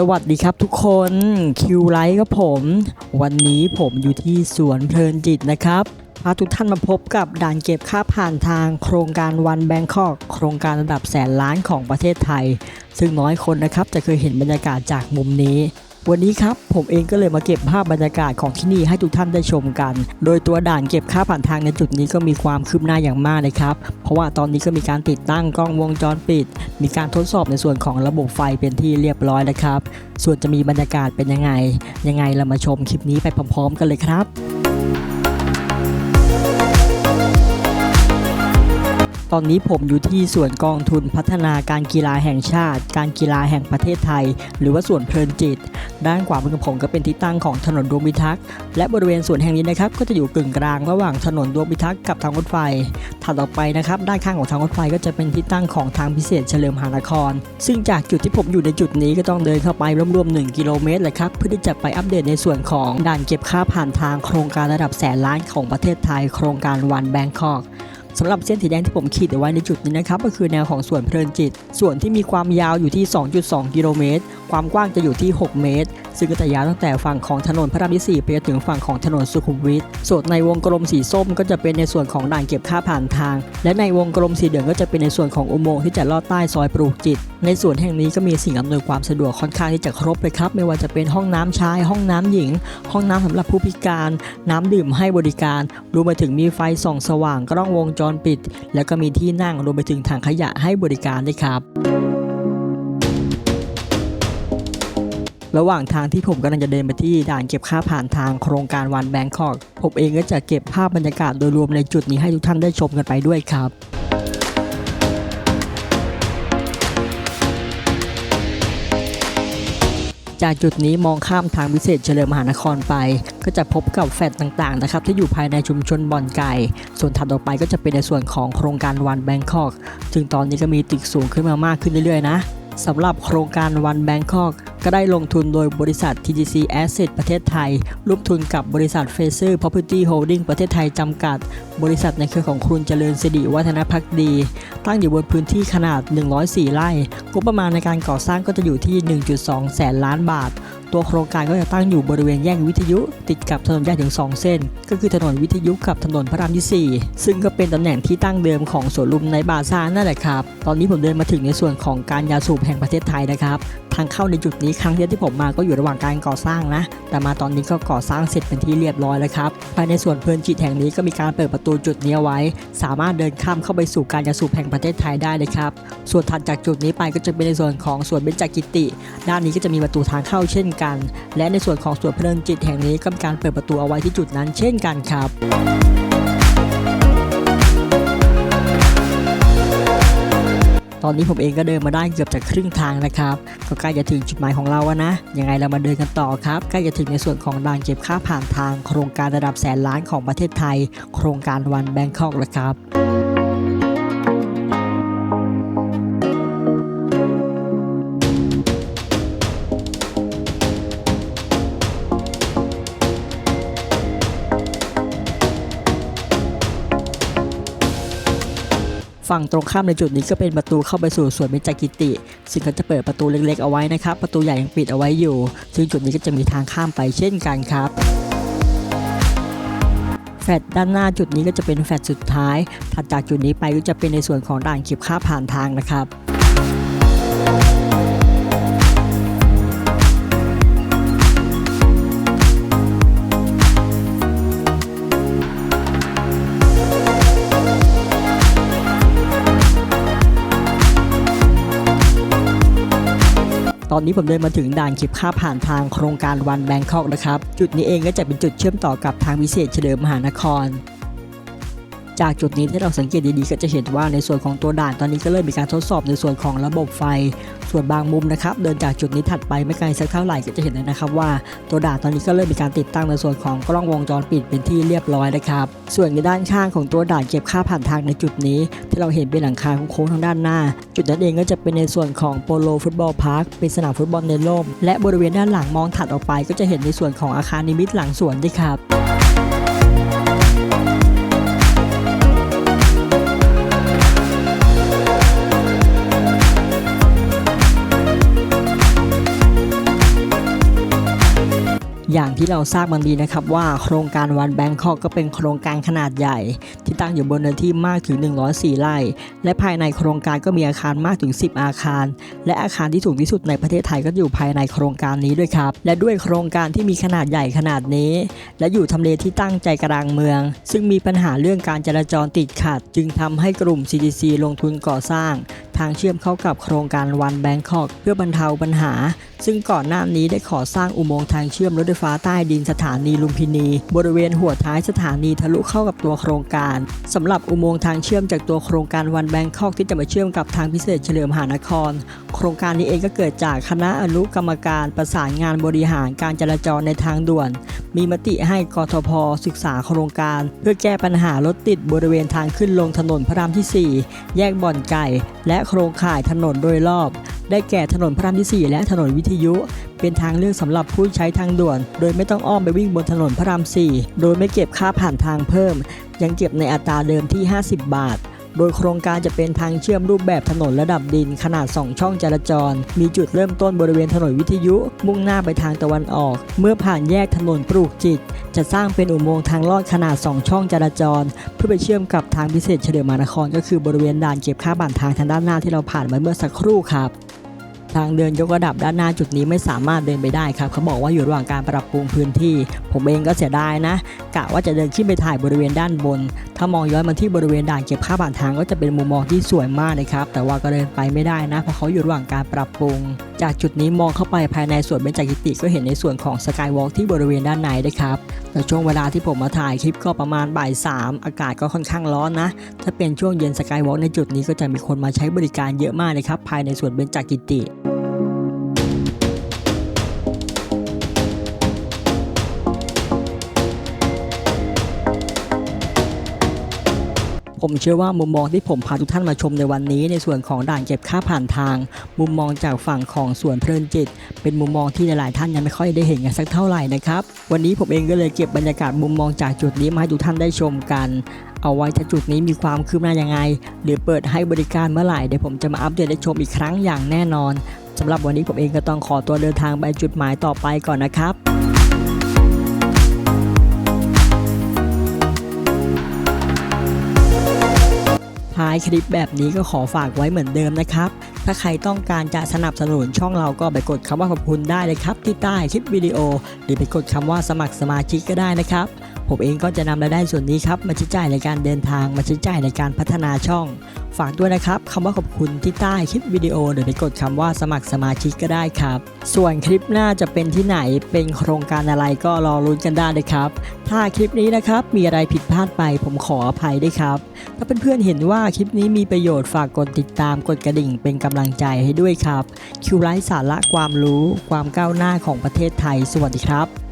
สวัสดีครับทุกคนคิวไลท์กับผม วันนี้ผมอยู่ที่สวนเพลินจิตนะครับพาทุกท่านมาพบกับด่านเก็บค่าผ่านทางโครงการวันแบงคอกโครงการระดับแสนล้านของประเทศไทย ซึ่งน้อยคนนะครับจะเคยเห็นบรรยากาศจากมุมนี้ วันนี้ครับผมเองก็เลยมาเก็บภาพบรรยากาศของที่นี่ให้ทุกท่านได้ชมกัน โดยตัวด่านเก็บค่าผ่านทางในจุดนี้ก็มีความคืบหน้าอย่างมากเลยครับ เพราะว่าตอนนี้ก็มีการติดตั้งกล้องวงจรปิด มีการทดสอบในส่วนของระบบไฟเป็นที่เรียบร้อยแล้วครับ ส่วนจะมีบรรยากาศเป็นยังไง ยังไงเรามาชมคลิปนี้ไปพร้อม ๆ กันเลยครับ ตอนนี้ผมอยู่ที่ส่วนกองทุนพัฒนาการกีฬาแห่งชาติ การกีฬาแห่งประเทศไทย หรือว่าส่วนเพลินจิต ด้านขวามือของผมก็เป็นที่ตั้งของถนนดวงพิทักษ์และบริเวณส่วนแห่งนี้นะครับก็จะอยู่กึ่งกลางระหว่างถนนดวงพิทักษ์กับทางรถไฟถัดออกไปนะครับด้านข้างของทางรถไฟก็จะเป็นที่ตั้งของทางพิเศษเฉลิมหานคร ซึ่งจากจุดที่ผมอยู่ในจุดนี้ก็ต้องเดินเข้าไปรวมๆ1กิโลเมตรเลยครับเพื่อที่จะไปอัปเดตในส่วนของด่านเก็บค่าผ่านทางโครงการระดับแสนล้านของประเทศไทย โครงการวันแบงคอก สำหรับเส้นสีแดงที่ผมขีดเอาไว้ในจุดนี้นะครับก็คือแนวของส่วนเพลินจิต ส่วนที่มีความยาวอยู่ที่ 2.2 กิโลเมตร ความกว้างจะอยู่ที่ 6 เมตร ซึ่งก็จะยาวตั้งแต่ฝั่งของถนนพระรามที่4ไปจนถึงฝั่งของถนนสุขุมวิท ส่วนในวงกลมสีส้มก็จะเป็นในส่วนของด่านเก็บค่าผ่านทาง และในวงกลมสีเหลืองก็จะเป็นในส่วนของอุโมงค์ที่จะลอดใต้ซอยปลูกจิต ในส่วนแห่งนี้ก็มีสิ่งอำนวยความสะดวกค่อนข้างที่จะครบเลยครับ ไม่ว่าจะเป็นห้องน้ำชาย ห้องน้ำหญิง ห้องน้ำสำหรับผู้พิการ น้ำดื่มให้บริการ รวมไปถึงมีไฟส่องสว่างกล้องวงจรปิด แล้วก็มีที่นั่งรวมไปถึงถังขยะให้บริการด้วยครับระหว่างทางที่ผมกำลังจะเดินไปที่ด่านเก็บค่าผ่านทางโครงการวันแบงคอกผมเองก็จะเก็บภาพบรรยากาศโดยรวมในจุดนี้ให้ทุกท่านได้ชมกันไปด้วยครับ จากจุดนี้มองข้ามทางพิเศษเฉลิมมหานครไป ก็จะพบกับแฟลตต่างๆนะครับที่อยู่ภายในชุมชนบ่อนไก่ ส่วนถัดออกไปก็จะเป็นในส่วนของโครงการวันแบงคอกซึ่งตอนนี้ก็มีตึกสูงขึ้นมามากขึ้นเรื่อยๆนะสำหรับโครงการวันแบงคอก ก็ได้ลงทุนโดยบริษัท TGC Asset ประเทศไทยร่วมทุนกับบริษัท f a c e r Property Holding ประเทศไทยจำกัด บริษัทในเครือของคุณเจริญสิริวัฒนพักดี ตั้งอยู่บนพื้นที่ขนาด 104 ไร่งบประมาณในการก่อสร้างก็จะอยู่ที่ 1.2 แสนล้านบาท ตัวโครงการก็จะตั้งอยู่บริเวณแยกวิทยุ ติดกับถนนใหญ่ถึง 2 เส้น ก็คือถนนวิทยุกับถนนพระรามที่ 4 ซึ่งก็เป็นตำแหน่งที่ตั้งเดิมของสวนลุมในบาซ่านั่นแหละครับ ตอนนี้ผมเดินมาถึงในส่วนของการยาสูบแห่งประเทศไทยนะครับางเข้าในจุดนี้ครั้งที่ที่ผมมาก็อยู่ระหว่างการก่อสร้างนะ แต่มาตอนนี้ก็ก่อสร้างเสร็จเป็นที่เรียบร้อยแล้วครับ ภายในส่วนเพลินจิตแห่งนี้ก็มีการเปิดประตูจุดนี้ไว้ สามารถเดินข้ามเข้าไปสู่การยาสูบแห่งประเทศไทยได้เลยครับ ส่วนถัดจากจุดนี้ไปก็จะเป็นในส่วนของสวนเบญจกิติ ด้านนี้ก็จะมีประตูทางเข้าเช่นกัน และในส่วนของสวนเพลินจิตแห่งนี้ก็มีการเปิดประตูเอาไว้ที่จุดนั้นเช่นกันครับ ตอนนี้ผมเองก็เดินมาได้เกือบจะครึ่งทางนะครับ ก็ใกล้จะถึงจุดหมายของเราแล้วนะ ยังไงเรามาเดินกันต่อครับ ใกล้จะถึงในส่วนของด่านเก็บค่าผ่านทาง โครงการระดับแสนล้านของประเทศไทย โครงการวันแบงคอกแล้วครับ ฝั่งตรงข้ามในจุดนี้ก็เป็นประตูเข้าไปสู่สวนเบญจกิติ ซึ่งเขาจะเปิดประตูเล็กๆเอาไว้นะครับ ประตูใหญ่ยังปิดเอาไว้อยู่ ซึ่งจุดนี้ก็จะมีทางข้ามไปเช่นกันครับแฟลตด้านหน้าจุดนี้ก็จะเป็นแฟลตสุดท้าย ถัดจากจุดนี้ไปก็จะเป็นในส่วนของด่านเก็บค่าผ่านทางนะครับ ตอนนี้ผมเดินมาถึงด่านเก็บค่าผ่านทางโครงการวันแบงคอกนะครับ จุดนี้เองก็จะเป็นจุดเชื่อมต่อกับทางวิเศษเฉลิมมหานคร จากจุดนี้ที่เราสังเกตดีๆก็จะเห็นว่าในส่วนของตัวด่านตอนนี้ก็เริ่มมีการทดสอบในส่วนของระบบไฟ ส่วนบางมุมนะครับเดินจากจุดนี้ถัดไปไม่ไกลสักเท่าไหร่ก็จะเห็นเลยนะครับว่าตัวด่านตอนนี้ก็เริ่มมีการติดตั้งในส่วนของกล้องวงจรปิดเป็นที่เรียบร้อยนะครับส่วนในด้านข้างของตัวด่านเก็บค่าผ่านทางในจุดนี้ ที่เราเห็นเป็นหลังคาโค้งๆทางด้านหน้า จุดนั้นเองก็จะเป็นในส่วนของโปโลฟุตบอลพาร์คเป็นสนามฟุตบอลในร่มและบริเวณด้านหลังมองถัดออกไป ก็จะเห็นในส่วนของอาคารนิมิตหลังสวนด้วยครับ อย่างที่เราทราบกันดีนะครับว่าโครงการวันแบงคอกก็เป็นโครงการขนาดใหญ่ ที่ตั้งอยู่บนเนื้อที่มากถึง 104 ไร่ และภายในโครงการก็มีอาคารมากถึง 10 อาคาร และอาคารที่สูงที่สุดในประเทศไทยก็อยู่ภายในโครงการนี้ด้วยครับ และด้วยโครงการที่มีขนาดใหญ่ขนาดนี้ และอยู่ทำเลที่ตั้งใจกลางเมือง ซึ่งมีปัญหาเรื่องการจราจรติดขัด จึงทำให้กลุ่ม CDC ลงทุนก่อสร้าง ทางเชื่อมเข้ากับโครงการวันแบงคอกเพื่อบรรเทาปัญหา ซึ่งก่อนหน้านี้ได้ขอสร้างอุโมงค์ทางเชื่อมรถไฟฟ้าใต้ดินสถานีลุมพินี บริเวณหัวท้ายสถานีทะลุเข้ากับตัวโครงการสำหรับอุโมงค์ทางเชื่อมจากตัวโครงการวันแบงคอกที่จะมาเชื่อมกับทางพิเศษเฉลิมมหานคร โครงการนี้เองก็เกิดจากคณะอนุกรรมการประสานงานบริหารการจราจรในทางด่วน มีมติให้กทพศึกษาโครงการ เพื่อแก้ปัญหารถติดบริเวณทางขึ้นลงถนนพระรามที่ 4 แยกบ่อนไก่ และโครงข่ายถนนโดยรอบ ได้แก่ถนนพระรามที่ 4 และถนนวิทยุ เป็นทางเลือกสำหรับผู้ใช้ทางด่วน โดยไม่ต้องอ้อมไปวิ่งบนถนนพระราม 4 โดยไม่เก็บค่าผ่านทางเพิ่ม ยังเก็บในอัตราเดิมที่ 50 บาท โดยโครงการจะเป็นทางเชื่อมรูปแบบถนนระดับดินขนาด 2 ช่องจราจร มีจุดเริ่มต้นบริเวณถนนวิทยุ มุ่งหน้าไปทางตะวันออก เมื่อผ่านแยกถนนปลูกจิต จะสร้างเป็นอุโมงค์ทางลอดขนาด 2 ช่องจราจร เพื่อไปเชื่อมกับทางพิเศษเฉลิมมหานคร ก็คือบริเวณด่านเก็บค่าผ่านทางทางด้านหน้าที่เราผ่านมาเมื่อสักครู่ครับ ทางเดินยกระดับด้านหน้าจุดนี้ไม่สามารถเดินไปได้ครับเขาบอกว่าอยู่ระหว่างการปรับปรุงพื้นที่ ผมเองก็เสียดายนะกะว่าจะเดินขึ้นไปถ่ายบริเวณด้านบน ถ้ามองย้อนมาที่บริเวณด่านเก็บค่าผ่านทางก็จะเป็นมุมมองที่สวยมากเลยครับแต่ว่าก็เดินไปไม่ได้นะเพราะเขาอยู่ระหว่างการปรับปรุง จากจุดนี้มองเข้าไปภายในสวนเบญจกิติก็เห็นในส่วนของสกายวอล์กที่บริเวณด้านในด้วยครับแต่ช่วงเวลาที่ผมมาถ่ายคลิปก็ประมาณบ่ายสามอากาศก็ค่อนข้างร้อนนะ ถ้าเป็นช่วงเย็นสกายวอล์กในจุดนี้ก็จะมีคนมาใช้บริการเยอะมากเลยครับภายในสวนเบญจกิติ ผมเชื่อว่ามุมมองที่ผมพาทุกท่านมาชมในวันนี้ ในส่วนของด่านเก็บค่าผ่านทาง มุมมองจากฝั่งของสวนเพลินจิต เป็นมุมมองที่หลายๆท่านยังไม่ค่อยได้เห็นกันสักเท่าไหร่นะครับวันนี้ผมเองก็เลยเก็บบรรยากาศมุมมองจากจุดนี้มาให้ทุกท่านได้ชมกันเอาไว้ถ้าจุดนี้มีความคืบหน้ายังไง หรือเปิดให้บริการเมื่อไหร่เดี๋ยวผมจะมาอัปเดตให้ชมอีกครั้งอย่างแน่นอนสำหรับวันนี้ผมเองก็ต้องขอตัวเดินทางไปจุดหมายต่อไปก่อนนะครับ คลิปแบบนี้ก็ขอฝากไว้เหมือนเดิมนะครับ ถ้าใครต้องการจะสนับสนุนช่องเราก็ไปกดคำว่าขอบคุณได้เลยครับ ที่ใต้คลิปวิดีโอ หรือไปกดคำว่าสมัครสมาชิกก็ได้นะครับ ผมเองก็จะนำรายได้ส่วนนี้ครับมาใช้จ่ายในการเดินทางมาใช้จ่ายในการพัฒนาช่อง ฝากด้วยนะครับคำว่าขอบคุณที่ใต้คลิปวิดีโอหรือไปกดคำว่าสมัครสมาชิกก็ได้ครับ ส่วนคลิปหน้าจะเป็นที่ไหนเป็นโครงการอะไรก็รอลุ้นกันได้เลยครับ ถ้าคลิปนี้นะครับมีอะไรผิดพลาดไปผมขออภัยด้วยครับ ถ้าเพื่อนๆเห็นว่าคลิปนี้มีประโยชน์ฝากกดติดตามกดกระดิ่งเป็นกำลังใจให้ด้วยครับคิวไลฟ์สาระความรู้ ความก้าวหน้าของประเทศไทยสวัสดีครับ